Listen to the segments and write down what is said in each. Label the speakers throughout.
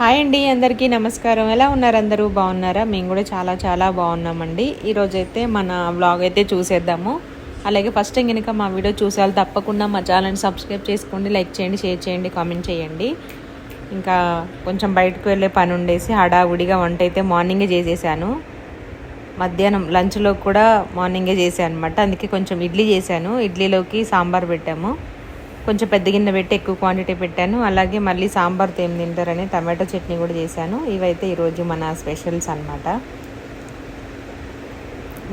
Speaker 1: Hi అండి అందరికీ నమస్కారం. ఎలా ఉన్నారు అందరూ? బాగున్నారా? మేము కూడా చాలా చాలా బాగున్నామండి. ఈరోజు అయితే మన వ్లాగ్ అయితే చూసేద్దాము. అలాగే ఫస్ట్ కనుక మా వీడియో చూసేవాళ్ళు తప్పకుండా మా ఛానల్ని సబ్స్క్రైబ్ చేసుకోండి లైక్ చేయండి షేర్ చేయండి కామెంట్ చేయండి. ఇంకా కొంచెం బయటకు వెళ్ళే పని ఉండేసి హడావుడిగా వంట అయితే మార్నింగే చేసేసాను. మధ్యాహ్నం లంచ్లో కూడా మార్నింగే చేశాను అనమాట అందుకే కొంచెం ఇడ్లీ చేశాను. ఇడ్లీలోకి సాంబార్ పెట్టాము. కొంచెం పెద్ద గిన్నె పెట్టి ఎక్కువ క్వాంటిటీ పెట్టాను. అలాగే మళ్ళీ సాంబార్తో ఏం తింటారని టమాటో చట్నీ కూడా చేశాను. ఇవైతే ఈరోజు మన స్పెషల్స్ అనమాట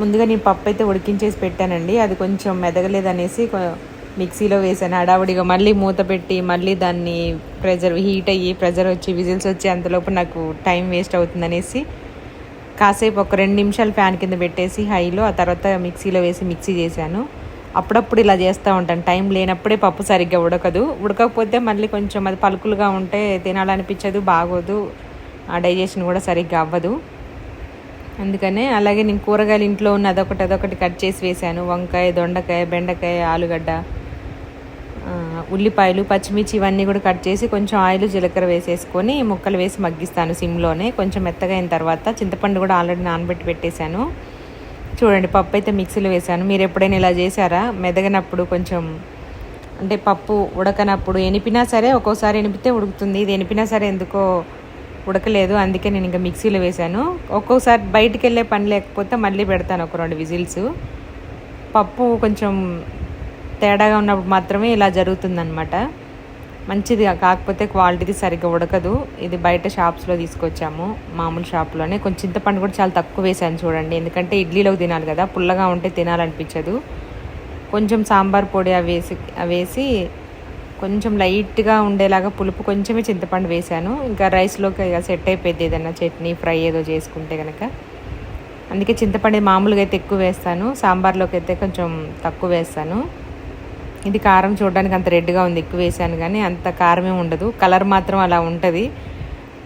Speaker 1: ముందుగా నేను పప్పు అయితే ఉడికించేసి పెట్టానండి. అది కొంచెం మెదగలేదనేసి మిక్సీలో వేసాను. హడావుడిగా మళ్ళీ మూత పెట్టి మళ్ళీ దాన్ని ప్రెజర్ హీట్ అయ్యి ప్రెజర్ వచ్చి విజిల్స్ వచ్చి అంతలోపు నాకు టైం వేస్ట్ అవుతుందనేసి కాసేపు ఒక రెండు నిమిషాలు ఫ్యాన్ కింద పెట్టేసి హైలో ఆ తర్వాత మిక్సీలో వేసి మిక్సీ చేశాను. అప్పుడప్పుడు ఇలా చేస్తూ ఉంటాను. టైం లేనప్పుడే పప్పు సరిగ్గా ఉడకదు. ఉడకకపోతే మళ్ళీ కొంచెం అది పలుకులుగా ఉంటే తినాలనిపించదు బాగోదు. ఆ డైజెషన్ కూడా సరిగ్గా అవ్వదు. అందుకనే అలాగే నేను కూరగాయలు ఇంట్లో ఉన్న అదొకటి అదొకటి కట్ చేసి వేశాను. వంకాయ దొండకాయ బెండకాయ ఆలుగడ్డ ఉల్లిపాయలు పచ్చిమిర్చి ఇవన్నీ కూడా కట్ చేసి కొంచెం ఆయిల్ జీలకర్ర వేసేసుకొని ముక్కలు వేసి మగ్గిస్తాను సిమ్లోనే. కొంచెం మెత్తగా అయిన తర్వాత చింతపండు కూడా ఆల్రెడీ నానబెట్టి పెట్టేశాను. చూడండి పప్పు అయితే మిక్సీలో వేసాను మీరు ఎప్పుడైనా ఇలా చేశారా? మెదగనప్పుడు కొంచెం అంటే పప్పు ఉడకనప్పుడు ఎనిపినా సరే ఒక్కోసారి ఎనిపితే ఉడుకుతుంది. ఇది ఎనిపినా సరే ఎందుకో ఉడకలేదు. అందుకే నేను ఇంకా మిక్సీలో వేశాను. ఒక్కోసారి బయటికి వెళ్ళే పని లేకపోతే మళ్ళీ పెడతాను ఒక రెండు విజిల్స్. పప్పు కొంచెం తేడాగా ఉన్నప్పుడు మాత్రమే ఇలా జరుగుతుందన్నమాట. మంచిది కాకపోతే క్వాలిటీది సరిగ్గా ఉడకదు. ఇది బయట షాప్స్లో తీసుకొచ్చాము. మామూలు షాప్లోనే. కొంచెం చింతపండు కూడా చాలా తక్కువ వేసాను చూడండి. ఎందుకంటే ఇడ్లీలోకి తినాలి కదా. పుల్లగా ఉంటే తినాలనిపించదు. కొంచెం సాంబార్ పొడి అవి వేసి అవి వేసి కొంచెం లైట్గా ఉండేలాగా పులుపు కొంచెమే చింతపండు వేసాను. ఇంకా రైస్లోకి ఇక సెట్ అయిపోయింది ఏదైనా చట్నీ ఫ్రై ఏదో చేసుకుంటే కనుక అందుకే చింతపండు మామూలుగా అయితే ఎక్కువ వేస్తాను. సాంబార్లోకి అయితే కొంచెం తక్కువ వేస్తాను. ఇది కారం చూడడానికి అంత రెడ్గా ఉంది ఎక్కువ వేసాను కానీ అంత కారమే ఉండదు. కలర్ మాత్రం అలా ఉంటుంది.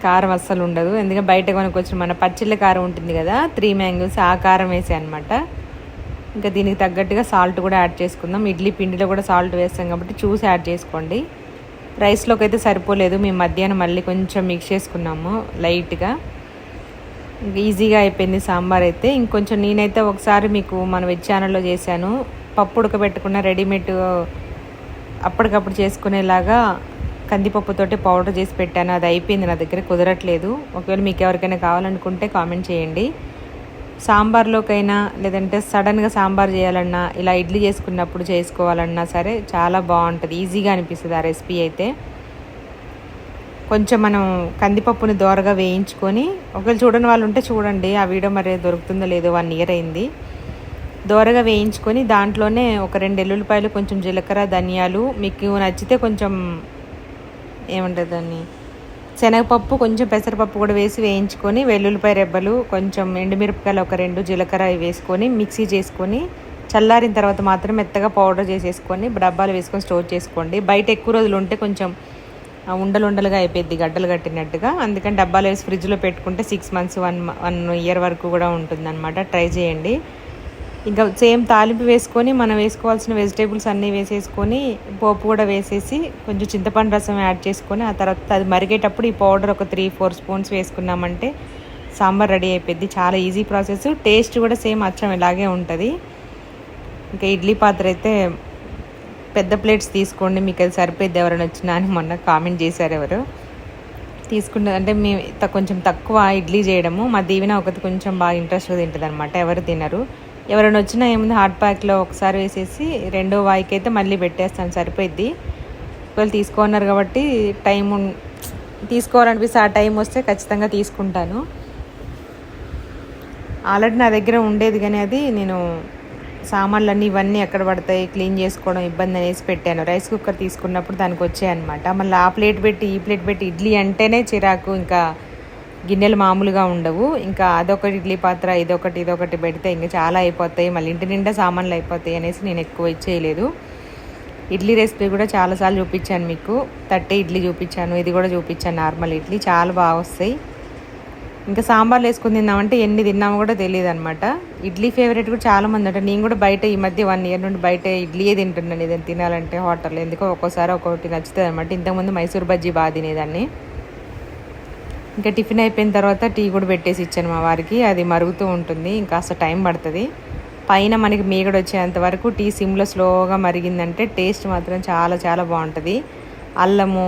Speaker 1: కారం అస్సలు ఉండదు. ఎందుకంటే బయట కొనుక్కొచ్చిన మన పచ్చిళ్ళ కారం ఉంటుంది కదా త్రీ మ్యాంగిల్స్ ఆ కారం వేసాను అనమాట ఇంకా దీనికి తగ్గట్టుగా సాల్ట్ కూడా యాడ్ చేసుకుందాం. ఇడ్లీ పిండిలో కూడా సాల్ట్ వేస్తాం కాబట్టి చూసి యాడ్ చేసుకోండి. రైస్లోకి అయితే సరిపోలేదు. మేము మధ్యాహ్నం మళ్ళీ కొంచెం మిక్స్ చేసుకున్నాము లైట్గా. ఈజీగా అయిపోయింది సాంబార్ అయితే. ఇంకొంచెం నేనైతే ఒకసారి మీకు మన వెజ్ ఛానల్లో చేశాను. పప్పు ఉడకబెట్టుకున్న రెడీమేడ్ అప్పటికప్పుడు చేసుకునేలాగా కందిపప్పుతోటి పౌడర్ చేసి పెట్టాను. అది అయిపోయింది నా దగ్గర కుదరట్లేదు. ఒకవేళ మీకు ఎవరికైనా కావాలనుకుంటే కామెంట్ చేయండి. సాంబార్లోకైనా లేదంటే సడన్గా సాంబార్ చేయాలన్నా ఇలా ఇడ్లీ చేసుకున్నప్పుడు చేసుకోవాలన్నా సరే చాలా బాగుంటుంది. ఈజీగా అనిపిస్తుంది ఆ రెసిపీ అయితే. కొంచెం మనం కందిపప్పుని దోరగా వేయించుకొని ఒకవేళ చూడని వాళ్ళు ఉంటే చూడండి. ఆ వీడియో మరి దొరుకుతుందో లేదో వన్ ఇయర్ అయింది. దోరగా వేయించుకొని దాంట్లోనే ఒక రెండు ఎల్లుల్లిపాయలు కొంచెం జీలకర్ర ధనియాలు మీకు నచ్చితే కొంచెం ఏమంటుంది దాన్ని శనగపప్పు కొంచెం పెసరపప్పు కూడా వేసి వేయించుకొని వెల్లుల్లిపాయ రెబ్బలు కొంచెం ఎండుమిరపకాయలు ఒక రెండు జీలకర్ర వేసుకొని మిక్సీ చేసుకొని చల్లారిన తర్వాత మాత్రం మెత్తగా పౌడర్ చేసేసుకొని డబ్బాలు వేసుకొని స్టోర్ చేసుకోండి. బయట ఎక్కువ రోజులు ఉంటే కొంచెం ఉండలు ఉండలుగా అయిపోయింది గడ్డలు కట్టినట్టుగా. అందుకని డబ్బాలు వేసి ఫ్రిడ్జ్లో పెట్టుకుంటే six months one one year వరకు కూడా ఉంటుందన్నమాట. ట్రై చేయండి. ఇంకా సేమ్ తాలింపు వేసుకొని మనం వేసుకోవాల్సిన వెజిటేబుల్స్ అన్నీ వేసేసుకొని పోపు కూడా వేసేసి కొంచెం చింతపండు రసం యాడ్ చేసుకొని ఆ తర్వాత అది మరిగేటప్పుడు ఈ పౌడర్ ఒక త్రీ ఫోర్ స్పూన్స్ వేసుకున్నామంటే సాంబార్ రెడీ అయిపోద్ది చాలా ఈజీ ప్రాసెస్. టేస్ట్ కూడా సేమ్ అచ్చం ఇలాగే ఉంటుంది. ఇంకా ఇడ్లీ పాత్ర అయితే పెద్ద ప్లేట్స్ తీసుకోండి. మీకు అది సరిపోయింది ఎవరైనా వచ్చినా అని మొన్న కామెంట్ చేశారు ఎవరు. తీసుకున్న అంటే మేము కొంచెం తక్కువ ఇడ్లీ చేయడము. మా దీవెన ఒకటి కొంచెం బాగా ఇంట్రెస్ట్గా తింటుంది అనమాట ఎవరు తినరు. ఎవరైనా వచ్చినా ఏముంది హాట్ ప్యాక్లో ఒకసారి వేసేసి రెండో వాయికి అయితే మళ్ళీ పెట్టేస్తాను సరిపోయిద్ది. ఒకవేళ తీసుకున్నారు కాబట్టి టైం తీసుకోవాలనిపిస్తే ఆ టైం వస్తే ఖచ్చితంగా తీసుకుంటాను. ఆల్రెడీ నా దగ్గర ఉండేది కానీ అది నేను సామాన్లన్నీ ఇవన్నీ ఎక్కడ పడతాయి క్లీన్ చేసుకోవడం ఇబ్బంది అనేసి పెట్టాను. రైస్ కుక్కర్ తీసుకున్నప్పుడు దానికి వచ్చాయన్నమాట. మళ్ళీ ఆ ప్లేట్ పెట్టి ఈ ప్లేట్ పెట్టి ఇడ్లీ అంటేనే చిరాకు. ఇంకా గిన్నెలు మామూలుగా ఉండవు. ఇంకా అదొకటి ఇడ్లీ పాత్ర ఇదొకటి ఇదొకటి పెడితే ఇంకా చాలా అయిపోతాయి. మళ్ళీ ఇంటి నిండా సామాన్లు అయిపోతాయి అనేసి నేను ఎక్కువ ఇచ్చేయలేదు ఇడ్లీ రెసిపీ కూడా చాలాసార్లు చూపించాను మీకు. తట్టే ఇడ్లీ చూపించాను ఇది కూడా చూపించాను నార్మల్ ఇడ్లీ. చాలా బాగా వస్తాయి. ఇంకా సాంబార్లు వేసుకుని తిన్నామంటే ఎన్ని తిన్నామో కూడా తెలియదు అనమాట ఇడ్లీ ఫేవరెట్ కూడా చాలామంది ఉంటారు. నేను కూడా బయట ఈ మధ్య వన్ ఇయర్ నుండి బయట ఇడ్లీయే తింటున్నాను. ఏదైనా తినాలంటే హోటల్లో ఎందుకో ఒక్కోసారి ఒక్కొక్కటి నచ్చుతుంది అనమాట ఇంతకుముందు మైసూర్ బజ్జీ బాగా తినేదాన్ని. ఇంకా టిఫిన్ అయిపోయిన తర్వాత టీ కూడా పెట్టేసి ఇచ్చాను మా వారికి. అది మరుగుతూ ఉంటుంది ఇంకా అసలు టైం పడుతుంది. పైన మనకి మీగడ వచ్చేంత వరకు టీ సిమ్లో స్లోగా మరిగిందంటే టేస్ట్ మాత్రం చాలా చాలా బాగుంటుంది. అల్లము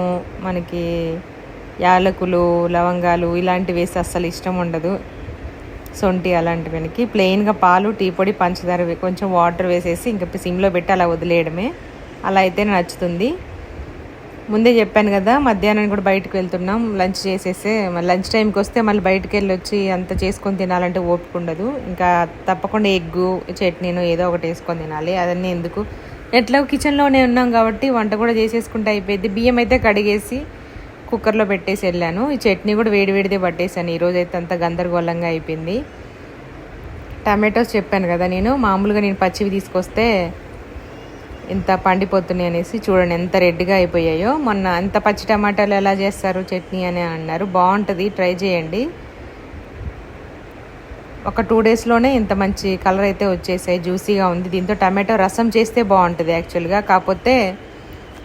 Speaker 1: మనకి యాలకులు లవంగాలు ఇలాంటివి వేసి అస్సలు ఇష్టం ఉండదు. సొంటి అలాంటివనికి. ప్లెయిన్గా పాలు టీ పొడి పంచదార కొంచెం వాటర్ వేసేసి ఇంకా సిమ్లో పెట్టి అలా వదిలేయడమే. అలా అయితే నచ్చుతుంది. ముందే చెప్పాను కదా మధ్యాహ్నం కూడా బయటకు వెళ్తున్నాం. లంచ్ చేసేసే మళ్ళీ లంచ్ టైంకి వస్తే మళ్ళీ బయటకు వెళ్ళి వచ్చి అంత చేసుకొని తినాలంటే ఓపిక ఉండదు. ఇంకా తప్పకుండా ఎగ్గు చట్నీను ఏదో ఒకటి వేసుకొని తినాలి. అదన్నీ ఎందుకు? ఎట్లా కిచెన్లోనే ఉన్నాం కాబట్టి వంట కూడా చేసేసుకుంటే అయిపోయింది. బియ్యం అయితే కడిగేసి కుక్కర్లో పెట్టేసి వెళ్ళాను. ఈ చట్నీ కూడా వేడివేడిదే పట్టేశాను. ఈరోజు అయితే అంత గందరగోళంగా అయిపోయింది. టమాటోస్ చెప్పాను కదా నేను. మామూలుగా నేను పచ్చివి తీసుకొస్తే ఇంత పండిపోతున్నాయి అనేసి చూడండి ఎంత రెడ్గా అయిపోయాయో. మొన్న అంత పచ్చి టమాటాలు ఎలా చేస్తారు చట్నీ అని అన్నారు. బాగుంటుంది ట్రై చేయండి. ఒక టూ డేస్లోనే ఇంత మంచి కలర్ అయితే వచ్చేసాయి జ్యూసీగా ఉంది. దీంతో టమాటో రసం చేస్తే బాగుంటుంది యాక్చువల్గా. కాకపోతే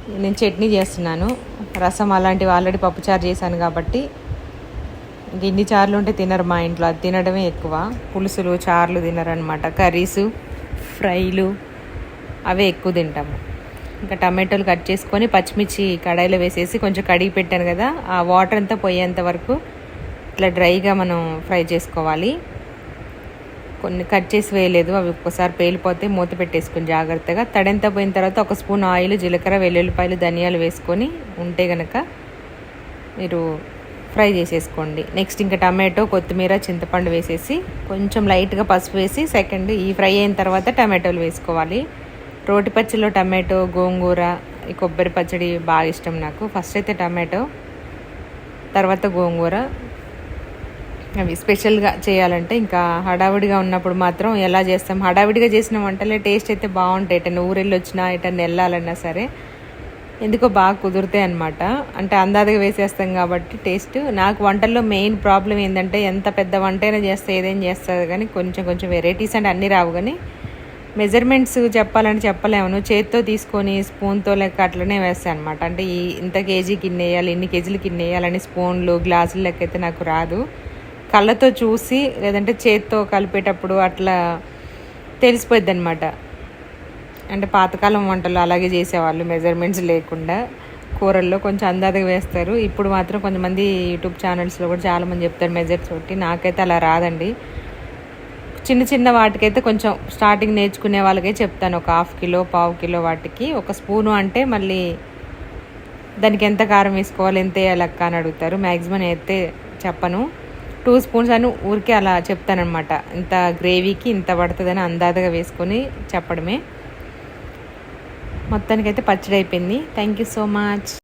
Speaker 1: నేను చట్నీ చేస్తున్నాను. రసం అలాంటివి ఆల్రెడీ పప్పుచారు చేశాను కాబట్టి ఇంక ఇన్ని చార్లు ఉంటే తినరు మా ఇంట్లో. అది తినడమే ఎక్కువ. పులుసులు చార్లు తినరనమాట కర్రీసు ఫ్రైలు. అవే ఎక్కువ తింటాము. ఇంకా టమాటోలు కట్ చేసుకొని పచ్చిమిర్చి కడాయిలో వేసేసి కొంచెం కడిగి పెట్టాను కదా ఆ వాటర్ అంతా పోయేంత వరకు ఇట్లా డ్రైగా మనం ఫ్రై చేసుకోవాలి. కొన్ని కట్ చేసి వేయలేదు అవి ఒక్కసారి పేలిపోతే మూత పెట్టేసుకుని జాగ్రత్తగా. తడెంత పోయిన తర్వాత ఒక స్పూన్ ఆయిల్ జీలకర్ర వెల్లుల్లిపాయలు ధనియాలు వేసుకొని ఉంటే గనక మీరు ఫ్రై చేసేసుకోండి. నెక్స్ట్ ఇంకా టమాటో కొత్తిమీర చింతపండు వేసేసి కొంచెం లైట్గా పసుపు వేసి సెకండ్ ఈ ఫ్రై అయిన తర్వాత టమాటోలు వేసుకోవాలి. రోటి పచ్చడిలో టమాటో గోంగూర ఈ కొబ్బరి పచ్చడి బాగా ఇష్టం నాకు. ఫస్ట్ అయితే టమాటో తర్వాత గోంగూర. అవి స్పెషల్గా చేయాలంటే ఇంకా హడావిడిగా ఉన్నప్పుడు మాత్రం ఎలా చేస్తాం? హడావిడిగా చేసిన వంటలే టేస్ట్ అయితే బాగుంటాయి. ఎటన్నా ఊరెళ్ళి వచ్చినా ఎటన్నా వెళ్ళాలన్నా సరే ఎందుకో బాగా కుదురుతాయి అనమాట అంటే అందాదిగా వేసేస్తాం కాబట్టి టేస్ట్ నాకు వంటల్లో మెయిన్ ప్రాబ్లం ఏంటంటే ఎంత పెద్ద వంట అయినా చేస్తే ఏదైనా చేస్తుంది కానీ కొంచెం కొంచెం వెరైటీస్ అంటే అన్నీ రావు కానీ మెజర్మెంట్స్ చెప్పాలని చెప్పలేము. చేత్తో తీసుకొని స్పూన్తో లెక్క అట్లనే వేస్తాను అనమాట అంటే ఈ ఇంత కేజీ ఇన్ని వేయాలి ఇన్ని కేజీలు ఇన్ని వేయాలని స్పూన్లు గ్లాసులు లెక్క అయితే నాకు రాదు. కళ్ళతో చూసి లేదంటే చేత్తో కలిపేటప్పుడు అట్లా తెలిసిపోద్ది అనమాట అంటే పాతకాలం వంటలు అలాగే చేసేవాళ్ళు మెజర్మెంట్స్ లేకుండా. కూరల్లో కొంచెం అందాజగా వేస్తారు. ఇప్పుడు మాత్రం కొంతమంది యూట్యూబ్ ఛానల్స్లో కూడా చాలామంది చెప్తారు మెజర్స్ ఒకటి నాకైతే అలా రాదండి. చిన్న చిన్న వాటికైతే కొంచెం స్టార్టింగ్ నేర్చుకునే వాళ్ళకే చెప్తాను. ఒక హాఫ్ కిలో పావు కిలో వాటికి. ఒక స్పూను అంటే మళ్ళీ దానికి ఎంత కారం వేసుకోవాలి ఎంత వేయాలక్క అని అడుగుతారు. మ్యాక్సిమం అయితే చెప్పను. టూ స్పూన్స్ అని ఊరికే అలా చెప్తానమాట ఇంత గ్రేవీకి ఇంత పడుతుందని అందాజగా వేసుకొని చెప్పడమే. మొత్తానికైతే పచ్చడి అయిపోయింది. Thank you so much